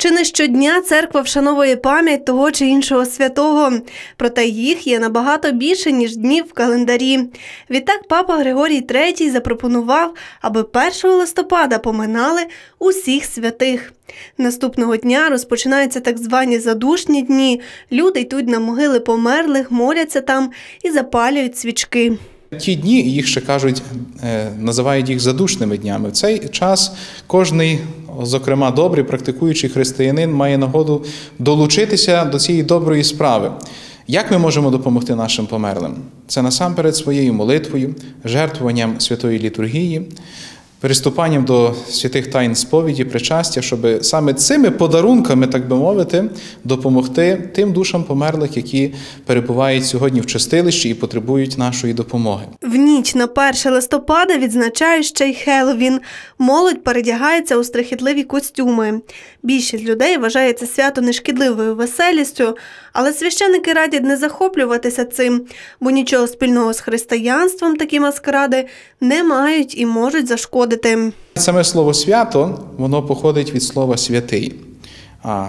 Чи не щодня церква вшановує пам'ять того чи іншого святого, проте їх є набагато більше, ніж днів в календарі. Відтак папа Григорій III запропонував, аби 1 листопада поминали усіх святих. Наступного дня розпочинаються так звані задушні дні. Люди йдуть на могили померлих, моляться там і запалюють свічки. Ті дні, їх ще кажуть, е, називають їх задушними днями. В цей час кожний, зокрема добрий, практикуючий християнин, має нагоду долучитися до цієї доброї справи. Як ми можемо допомогти нашим померлим? Це насамперед своєю молитвою, жертвуванням святої літургії, приступанням до святих тайн сповіді, причастя, щоб саме цими подарунками, так би мовити, допомогти тим душам померлих, які перебувають сьогодні в чистилищі і потребують нашої допомоги. В ніч на 1 листопада відзначають ще й Хеллоуін. Молодь передягається у страхітливі костюми. Більшість людей вважає це свято нешкідливою веселістю, але священники радять не захоплюватися цим, бо нічого спільного з християнством такі маскаради не мають і можуть зашкодити. Саме слово свято воно походить від слова святий. А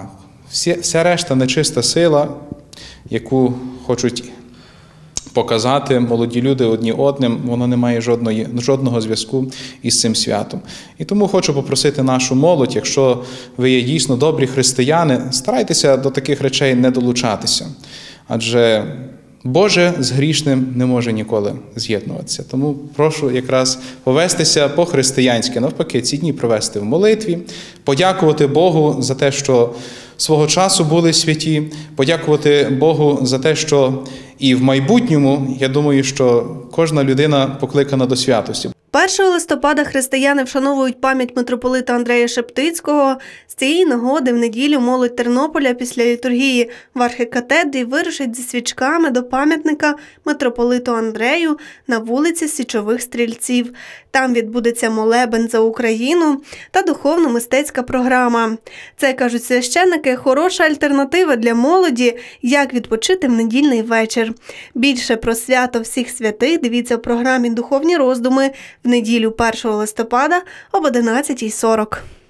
вся решта нечиста сила, яку хочуть показати молоді люди одні одним, воно не має жодної, жодного зв'язку із цим святом. І тому хочу попросити нашу молодь, якщо ви є дійсно добрі християни, старайтеся до таких речей не долучатися. Адже Боже з грішним не може ніколи з'єднуватися. Тому прошу якраз повестися по-християнськи, навпаки, ці дні провести в молитві, подякувати Богу за те, що свого часу були святі, подякувати Богу за те, що і в майбутньому, я думаю, що кожна людина покликана до святості. 1 листопада християни вшановують пам'ять митрополита Андрея Шептицького. З цієї нагоди в неділю молодь Тернополя після літургії в архікатедрі вирушить зі свічками до пам'ятника митрополиту Андрею на вулиці Січових Стрільців. Там відбудеться молебен за Україну та духовно-мистецька програма. Це кажуть священники, хороша альтернатива для молоді, як відпочити в недільний вечір. Більше про свято всіх святих дивіться в програмі Духовні роздуми в неділю 1 листопада об 11.40.